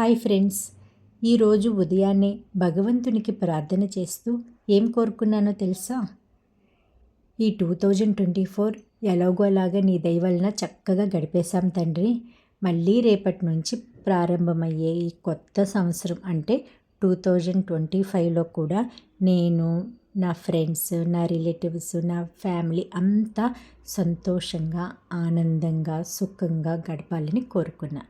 Hi friends. ఈరోజు ఉదయాన్నే భగవంతునికి ప్రార్థన చేస్తూ ఏం కోరుకున్నానో తెలుసా? ఈ టూ థౌజండ్ ట్వంటీ ఫోర్ ఎలాగో అలాగా నీ దయవలన చక్కగా గడిపేశాం తండ్రి. మళ్ళీ రేపటి నుంచి ప్రారంభమయ్యే ఈ కొత్త సంవత్సరం అంటే టూ థౌజండ్ ట్వంటీ ఫైవ్లో కూడా నేను నా ఫ్రెండ్స్ నా రిలేటివ్స్ నా ఫ్యామిలీ అంతా సంతోషంగా ఆనందంగా సుఖంగా గడపాలని కోరుకున్నా.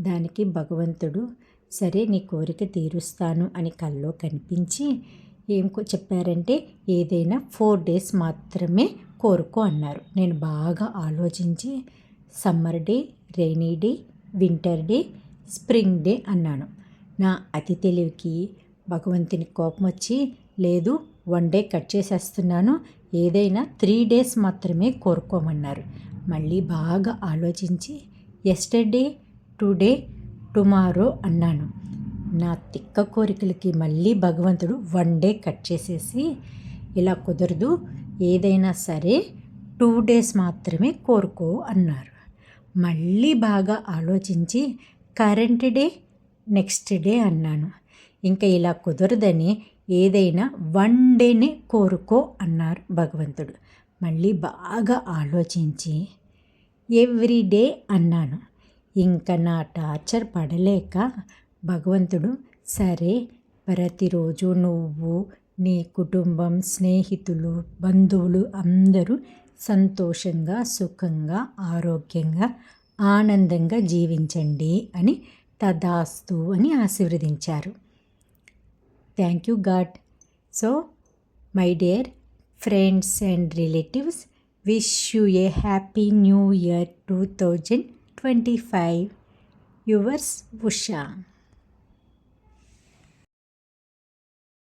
దానికి భగవంతుడు సరే నీ కోరిక తీరుస్తాను అని కల్లో కనిపించి ఏం చెప్పారంటే ఏదైనా ఫోర్ డేస్ మాత్రమే కోరుకో అన్నారు. నేను బాగా ఆలోచించి summer day rainy day winter day spring day అన్నాను. నా అతి తెలివికి భగవంతుని కోపం వచ్చి లేదు వన్ డే కట్ చేసేస్తున్నాను ఏదైనా త్రీ డేస్ మాత్రమే కోరుకోమన్నారు. మళ్ళీ బాగా ఆలోచించి ఎస్టర్డే టుడే టుమారో అన్నాను. నా తిక్క కోరికలకి మళ్ళీ భగవంతుడు వన్ డే కట్ చేసేసి ఇలా కుదరదు ఏదైనా సరే టూ డేస్ మాత్రమే కోరుకో అన్నారు. మళ్ళీ బాగా ఆలోచించి కరెంట్ డే నెక్స్ట్ డే అన్నాను. ఇంకా ఇలా కుదరదని ఏదైనా వన్ డేనే కోరుకో అన్నారు భగవంతుడు. మళ్ళీ బాగా ఆలోచించి ఎవ్రీ డే అన్నాను. ఇంకా నా టార్చర్ పడలేక భగవంతుడు సరే ప్రతిరోజు నువ్వు నీ కుటుంబం స్నేహితులు బంధువులు అందరూ సంతోషంగా సుఖంగా ఆరోగ్యంగా ఆనందంగా జీవించండి అని తదాస్తు అని ఆశీర్వదించారు. Thank you God. So my dear friends and relatives wish you a happy new year two thousand. 25. Yours, Usha.